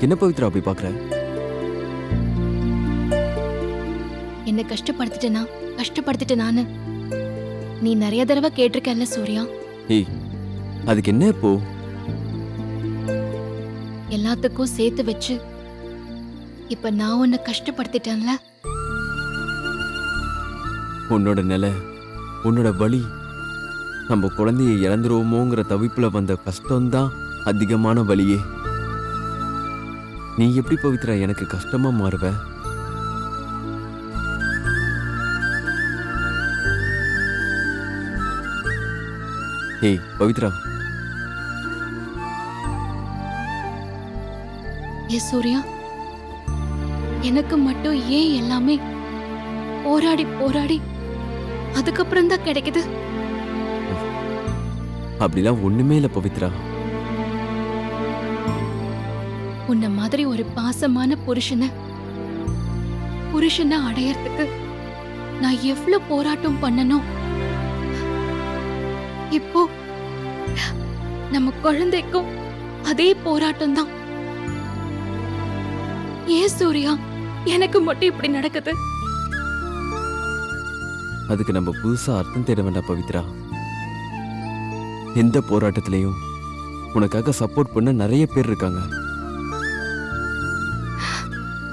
என்ன பவித்ரா அப்படி பாக்குற என்ன கஷ்டப்படுத்திட்டேனா? கஷ்டப்படுத்திட்டேன் நானு. நீ நிறைய தடவை கேட்டிருக்கல்ல சூர்யா. ஏய் அதுக்கு என்ன இப்போ? எல்லாத்துக்கும் சேர்த்து வச்சு இப்ப நான் உன்னை கஷ்டப்படுத்திட்டேன்ல. உன்னோட நிலை உன்னோட வலி நம்ம குழந்தைய இழந்துருவோமோங்கிற தவிப்புல வந்த கஷ்டம்தான் அதிகமான வலியே நீ எப்படி பவித்ரா எனக்கு கஷ்டமா மாறுவ? ஏய் பவித்ரா. ஏ சூர்யா. எனக்கு மட்டும் ஏன் எல்லாமே போராடி போராடி அதுக்கப்புறம் தான் கிடைக்குது? அப்படிலாம் ஒண்ணுமே இல்ல பவித்ரா. உன்ன மாதிரி ஒரு பாசமான புருஷனை புருஷனை அடையறதுக்கு நான் எவ்வளவு போராட்டம் பண்ணணும் இப்போ நம்ம குழந்தைக்கும் அதே போராட்டம் தான் ஏன் சூர்யா எனக்கு மட்டும் இப்படி நடக்குது? அதுக்கு நம்ம புதுசா அர்த்தம் தேட வேண்டாம் பவித்ரா. எந்த போராட்டத்திலையும் உனக்காக சப்போர்ட் பண்ண நிறைய பேர் இருக்காங்க.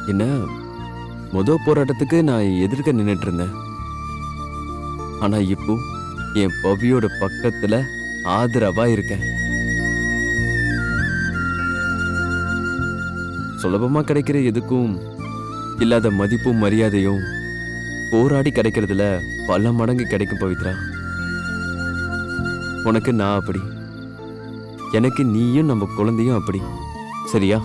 என்ன? முத போராட்டத்துக்கு நான் எதிர்க்க நின்றுட்டு இருந்தேன் ஆனா இப்போ என் பவியோட பக்கத்துல ஆதரவா இருக்கேன். சுலபமா கிடைக்கிற எதுக்கும் இல்லாத மதிப்பும் மரியாதையும் போராடி கிடைக்கிறதுல பல மடங்கு கிடைக்கும் பவித்ரா. உனக்கு நான் அப்படி. எனக்கு நீயும் நம்ம குழந்தையும் அப்படி. சரியா?